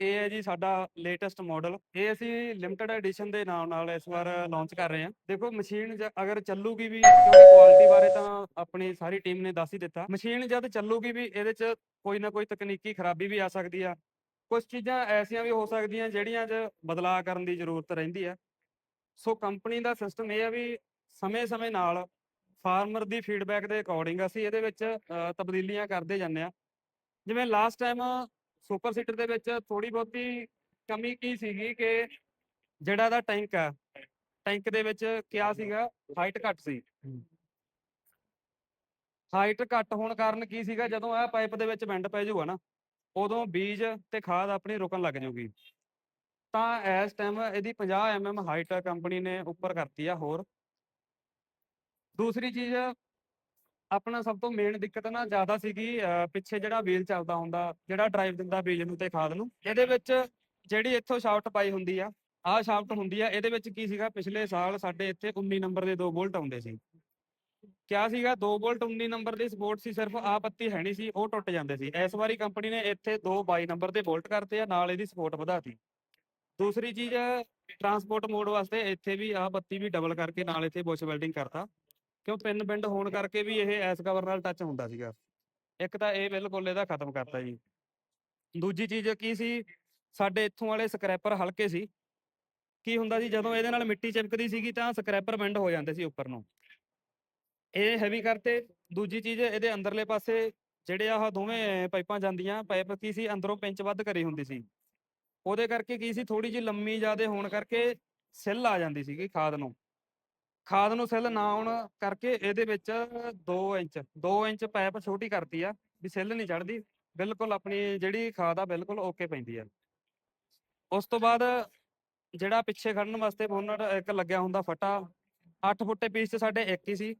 ਇਹ ਹੈ ਜੀ ਸਾਡਾ ਲੇਟੈਸਟ ਮਾਡਲ ਇਹ ਅਸੀਂ ਲਿਮਟਿਡ ਐਡੀਸ਼ਨ ਦੇ ਨਾਮ ਨਾਲ ਇਸ ਵਾਰ ਲਾਂਚ ਕਰ ਰਹੇ ਹਾਂ। ਦੇਖੋ ਮਸ਼ੀਨ ਅਗਰ ਚੱਲੂਗੀ ਵੀ ਕਿਉਂਕਿ ਕੁਆਲਿਟੀ ਬਾਰੇ ਤਾਂ ਆਪਣੀ ਸਾਰੀ ਟੀਮ ਨੇ ਦੱਸ ਹੀ ਦਿੱਤਾ। ਮਸ਼ੀਨ ਜਦ ਚੱਲੂਗੀ ਵੀ ਇਹਦੇ 'ਚ ਕੋਈ ਨਾ ਕੋਈ ਤਕਨੀਕੀ ਖਰਾਬੀ ਵੀ ਆ ਸਕਦੀ ਆ। ਕੁਝ ਚੀਜ਼ਾਂ ਐਸੀਆਂ ਵੀ ਹੋ ਸਕਦੀਆਂ ਜਿਹੜੀਆਂ 'ਚ ਬਦਲਾਅ ਕਰਨ ਦੀ ਜ਼ਰੂਰਤ ਰਹਿੰਦੀ ਆ। ਸੋ ਕੰਪਨੀ ਦਾ ਸਿਸਟਮ ਇਹ ਆ ਵੀ ਸਮੇਂ-ਸਮੇਂ ਨਾਲ ਫਾਰਮਰ ਦੀ ਫੀਡਬੈਕ ਦੇ ਅਕੋਰਡਿੰਗ ਅਸੀਂ ਇਹਦੇ ਵਿੱਚ ਤਬਦੀਲੀਆਂ ਕਰਦੇ ਜਾਂਦੇ ਆ ਜਿਵੇਂ ਲਾਸਟ ਟਾਈਮ ਸੁਪਰ ਸੀਟਰ ਦੇ ਵਿੱਚ ਥੋੜੀ ਬਹੁਤੀ ਕਮੀ ਕੀ ਸੀਗੀ ਕਿ ਜਿਹੜਾ ਇਹਦਾ ਟੈਂਕ ਆ ਟੈਂਕ ਦੇ ਵਿੱਚ ਕਿਆ ਸੀਗਾ? ਹਾਈਟ ਘੱਟ ਸੀ। ਹਾਈਟ ਘੱਟ ਹੋਣ ਕਾਰਨ ਕੀ ਸੀਗਾ? ਜਦੋਂ ਇਹ ਪਾਈਪ ਦੇ ਵਿੱਚ ਬੈਂਡ ਪੈ ਜਾਊਗਾ ਨਾ ਉਦੋਂ ਬੀਜ ਤੇ ਖਾਦ ਆਪਣੀ ਰੁਕਣ ਲੱਗ ਜਾਊਗੀ। ਤਾਂ ਇਸ ਟਾਈਮ ਇਹਦੀ 50 mm ਹਾਈਟ ਕੰਪਨੀ ਨੇ ਉੱਪਰ ਕਰਤੀ ਆ ਹੋਰ। ਦੂਸਰੀ ਚੀਜ਼ ਆਪਣਾ ਸਭ ਤੋਂ ਮੇਨ ਦਿੱਕਤ ਨਾ ਜ਼ਿਆਦਾ ਸੀਗੀ ਪਿੱਛੇ ਜਿਹੜਾ ਵੀਲ ਚੱਲਦਾ ਹੁੰਦਾ, ਜਿਹੜਾ ਡਰਾਈਵ ਦਿੰਦਾ ਬੀਜ ਨੂੰ ਤੇ ਖਾਦ ਨੂੰ, ਇਹਦੇ ਵਿੱਚ ਜਿਹੜੀ ਇੱਥੋਂ ਸ਼ਾਫਟ ਪਾਈ ਹੁੰਦੀ ਆ, ਆਹ ਸ਼ਾਫਟ ਹੁੰਦੀ ਆ, ਇਹਦੇ ਵਿੱਚ ਕੀ ਸੀਗਾ, ਪਿਛਲੇ ਸਾਲ ਸਾਡੇ ਇੱਥੇ 19 ਨੰਬਰ ਦੇ ਦੋ ਬੋਲਟ ਆਉਂਦੇ ਸੀ। ਕਿਆ ਸੀਗਾ 2 ਬੋਲਟ 19 ਨੰਬਰ ਦੀ ਸਪੋਰਟ ਸੀ, ਸਿਰਫ ਆ ਪੱਤੀ ਹੈ ਨਹੀਂ ਸੀ, ਉਹ ਟੁੱਟ ਜਾਂਦੇ ਸੀ। ਇਸ ਵਾਰੀ ਕੰਪਨੀ ਨੇ ਇੱਥੇ ਦੋ 22 ਨੰਬਰ ਦੇ ਬੋਲਟ ਕਰਤੇ ਆ, ਨਾਲ ਇਹਦੀ ਸਪੋਰਟ ਵਧਾਤੀ। ਦੂਸਰੀ ਚੀਜ਼ ਟਰਾਂਸਪੋਰਟ ਮੋਡ ਵਾਸਤੇ ਇੱਥੇ ਵੀ ਆ ਬੱਤੀ ਵੀ ਡਬਲ ਕਰਕੇ ਨਾਲ ਇੱਥੇ ਬੁਸ਼ ਵੈਲਡਿੰਗ ਕਰਤਾ। ਕਿਉਂ ਪਿੰਨ ਬਿੰਡ ਹੋਣ ਕਰਕੇ ਵੀ ਇਹ ਐਸ ਕਵਰ ਨਾਲ ਟੱਚ ਹੁੰਦਾ ਸੀਗਾ। ਇੱਕ ਤਾਂ ਇਹ ਬਿਲਕੁਲ ਇਹਦਾ ਖਤਮ ਕਰਤਾ ਜੀ। ਦੂਜੀ ਚੀਜ਼ ਕੀ ਸੀ? ਸਾਡੇ ਇੱਥੋਂ ਵਾਲੇ ਸਕ੍ਰੈਪਰ ਹਲਕੇ ਸੀ। ਕੀ ਹੁੰਦਾ ਸੀ? ਜਦੋਂ ਇਹਦੇ ਨਾਲ ਮਿੱਟੀ ਚਿਪਕਦੀ ਸੀਗੀ ਤਾਂ ਸਕ੍ਰੈਪਰ ਬੈਂਡ ਹੋ ਜਾਂਦੇ ਸੀ ਉੱਪਰ ਨੂੰ। ਇਹ ਹੈਵੀ ਕਰਤੇ। ਦੂਜੀ ਚੀਜ਼ ਇਹਦੇ ਅੰਦਰਲੇ ਪਾਸੇ ਜਿਹੜੇ ਆਹ ਦੋਵੇਂ ਪਾਈਪਾਂ ਜਾਂਦੀਆਂ ਪਾਈਪ ਕੀ ਸੀ? ਅੰਦਰੋਂ ਪਿੰਚ ਵੱਧ ਕਰੀ ਹੁੰਦੀ ਸੀ। ਉਹਦੇ ਕਰਕੇ ਕੀ ਸੀ? ਥੋੜੀ ਜਿਹੀ ਲੰਮੀ ਜ਼ਿਆਦੇ ਹੋਣ ਕਰਕੇ ਸਿੱਲ ਆ ਜਾਂਦੀ ਸੀਗੀ ਖਾਦ ਨੂੰ। ਖਾਦ ਨੂੰ ਸਿੱਲ ਨਾ ਆਉਣ ਕਰਕੇ ਇਹਦੇ ਵਿੱਚ 2 ਇੰਚ 2 ਇੰਚ ਪਾਈਪ ਛੋਟੀ ਕਰਤੀ ਆ ਵੀ ਸਿੱਲ ਨਹੀਂ ਚੜਦੀ ਬਿਲਕੁਲ ਆਪਣੀ ਜਿਹੜੀ ਖਾਦ ਆ ਬਿਲਕੁਲ ਓਕੇ ਪੈਂਦੀ ਆ। ਉਸ ਤੋਂ ਬਾਅਦ ਜਿਹੜਾ ਪਿੱਛੇ ਖੜਨ ਵਾਸਤੇ ਬੋਨਟ ਇੱਕ ਲੱਗਿਆ ਹੁੰਦਾ ਫਟਾ 8 ਫੁੱਟੇ ਪੀਸ 'ਚ ਸਾਡੇ ਇੱਕ ਹੀ ਸੀ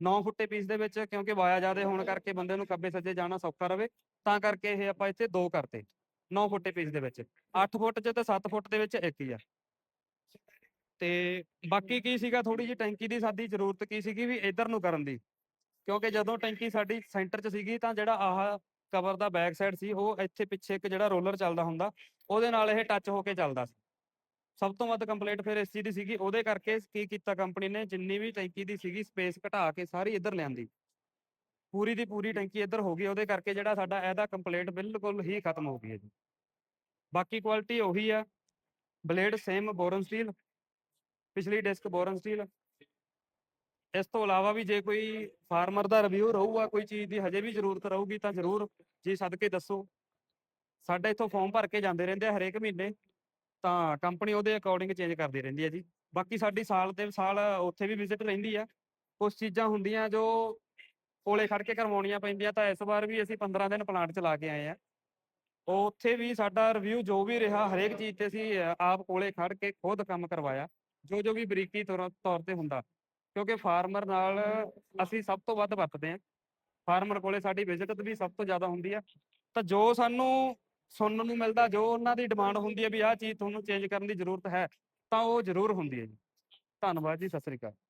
9 ਫੁੱਟੇ ਪੀਸ ਦੇ ਵਿੱਚ ਕਿਉਂਕਿ ਵਾਇਆ ਜ਼ਿਆਦੇ ਹੋਣ ਕਰਕੇ ਬੰਦੇ ਨੂੰ ਕੱਬੇ ਸੱਜੇ ਜਾਣਾ ਸੌਖਾ ਰਵੇ, ਤਾਂ ਕਰਕੇ ਇਹ ਆਪਾਂ ਇੱਥੇ ਦੋ ਕਰਤੇ 9 ਫੁੱਟੇ ਪੀਸ ਦੇ ਵਿੱਚ 8 ਫੁੱਟ 'ਚ ਤੇ 7 ਫੁੱਟ ਦੇ ਵਿੱਚ ਇੱਕ ਹੀ ਆ। ਤੇ ਬਾਕੀ ਕੀ ਸੀਗਾ ਥੋੜੀ ਜਿਹੀ ਟੈਂਕੀ ਦੀ ਸਾਡੀ ਜ਼ਰੂਰਤ ਕੀ ਸੀਗੀ ਵੀ ਇਧਰ ਨੂੰ ਕਰਨ ਦੀ। ਕਿਉਂਕਿ ਜਦੋਂ ਟੈਂਕੀ ਸਾਡੀ ਸੈਂਟਰ 'ਚ ਸੀਗੀ ਤਾਂ ਜਿਹੜਾ ਆਹ ਕਵਰ ਦਾ ਬੈਕ ਸਾਈਡ ਸੀ, ਉਹ ਇੱਥੇ ਪਿੱਛੇ ਇੱਕ ਜਿਹੜਾ ਰੋਲਰ ਚੱਲਦਾ ਹੁੰਦਾ, ਉਹਦੇ ਨਾਲ ਇਹ ਟੱਚ ਹੋ ਕੇ ਚੱਲਦਾ ਸੀ। ਸਭ ਤੋਂ ਵੱਧ ਕੰਪਲੀਟ ਫਿਰ ਇਸ ਚੀਜ਼ ਦੀ ਸੀਗੀ, ਉਹਦੇ ਕਰਕੇ ਕੀ ਕੀਤਾ ਕੰਪਨੀ ਨੇ, ਜਿੰਨੀ ਵੀ ਟੈਂਕੀ ਦੀ ਸੀਗੀ ਸਪੇਸ ਘਟਾ ਕੇ ਸਾਰੀ ਇੱਧਰ ਲਿਆਂਦੀ। ਪੂਰੀ ਦੀ ਪੂਰੀ ਟੈਂਕੀ ਇੱਧਰ ਹੋ ਗਈ, ਉਹਦੇ ਕਰਕੇ ਜਿਹੜਾ ਸਾਡਾ ਇਹਦਾ ਕੰਪਲੀਟ ਬਿਲਕੁਲ ਹੀ ਖਤਮ ਹੋ ਗਈ ਹੈ ਜੀ। ਬਾਕੀ ਕੁਆਲਿਟੀ ਉਹੀ ਆ, ਬਲੇਡ ਸੇਮ ਬੋਰਨ ਸਟੀਲ ਪਿਛਲੀ ਡਿਸਕ ਬੋਰਨ ਸਟੀਲ। ਇਸ ਤੋਂ ਇਲਾਵਾ ਵੀ ਜੇ ਕੋਈ ਫਾਰਮਰ ਦਾ ਰਿਵਿਊ ਰਹੂਗਾ, ਕੋਈ ਚੀਜ਼ ਦੀ ਹਜੇ ਵੀ ਜ਼ਰੂਰਤ ਰਹੂਗੀ ਤਾਂ ਜ਼ਰੂਰ ਜੀ ਸਦਕੇ ਦੱਸੋ। ਸਾਡੇ ਇੱਥੋਂ ਫਾਰਮ ਭਰ ਕੇ ਜਾਂਦੇ ਰਹਿੰਦੇ ਆ ਹਰੇਕ ਮਹੀਨੇ, ਤਾਂ ਕੰਪਨੀ ਉਹਦੇ ਅਕੋਰਡਿੰਗ ਚੇਂਜ ਕਰਦੀ ਰਹਿੰਦੀ ਹੈ ਜੀ। ਬਾਕੀ ਸਾਡੀ ਸਾਲ ਤੇ ਸਾਲ ਉੱਥੇ ਵੀ ਵਿਜ਼ਿਟ ਰਹਿੰਦੀ ਆ। ਕੁਝ ਚੀਜ਼ਾਂ ਹੁੰਦੀਆਂ ਜੋ ਕੋਲੇ ਖੜ ਕੇ ਕਰਵਾਉਣੀਆਂ ਪੈਂਦੀਆਂ, ਤਾਂ ਇਸ ਵਾਰ ਵੀ ਅਸੀਂ 15 ਦਿਨ ਪਲਾਂਟ ਚਲਾ ਕੇ ਆਏ ਆ। ਉਹ ਉੱਥੇ ਵੀ ਸਾਡਾ ਰਿਵਿਊ ਜੋ ਵੀ ਰਿਹਾ, ਹਰੇਕ ਚੀਜ਼ ਤੇ ਅਸੀਂ ਆਪ ਕੋਲੇ ਖੜ ਕੇ ਖੁਦ ਕੰਮ ਕਰਵਾਇਆ। ਜੋ ਜੋ ਵੀ ਬਰੀਕੀ ਤੌਰ ਤੌਰ ਤੇ ਹੁੰਦਾ। ਕਿਉਂਕਿ ਫਾਰਮਰ ਨਾਲ ਅਸੀਂ ਸਭ ਤੋਂ ਵੱਧ ਵਰਤਦੇ ਹਾਂ। ਫਾਰਮਰ ਕੋਲੇ ਸਾਡੀ ਵਿਜ਼ਿਟ ਵੀ ਸਭ ਤੋਂ ਜ਼ਿਆਦਾ ਹੁੰਦੀ ਆ। ਤਾਂ ਜੋ ਸਾਨੂੰ ਸੁਣਨ ਨੂੰ ਮਿਲਦਾ, ਜੋ ਉਹਨਾਂ ਦੀ ਡਿਮਾਂਡ ਹੁੰਦੀ ਹੈ ਵੀ ਆਹ ਚੀਜ਼ ਤੁਹਾਨੂੰ ਚੇਂਜ ਕਰਨ ਦੀ ਜ਼ਰੂਰਤ ਹੈ, ਤਾਂ ਉਹ ਜ਼ਰੂਰ ਹੁੰਦੀ ਹੈ ਜੀ। ਧੰਨਵਾਦ ਜੀ, ਸਤਿ ਸ੍ਰੀ ਅਕਾਲ।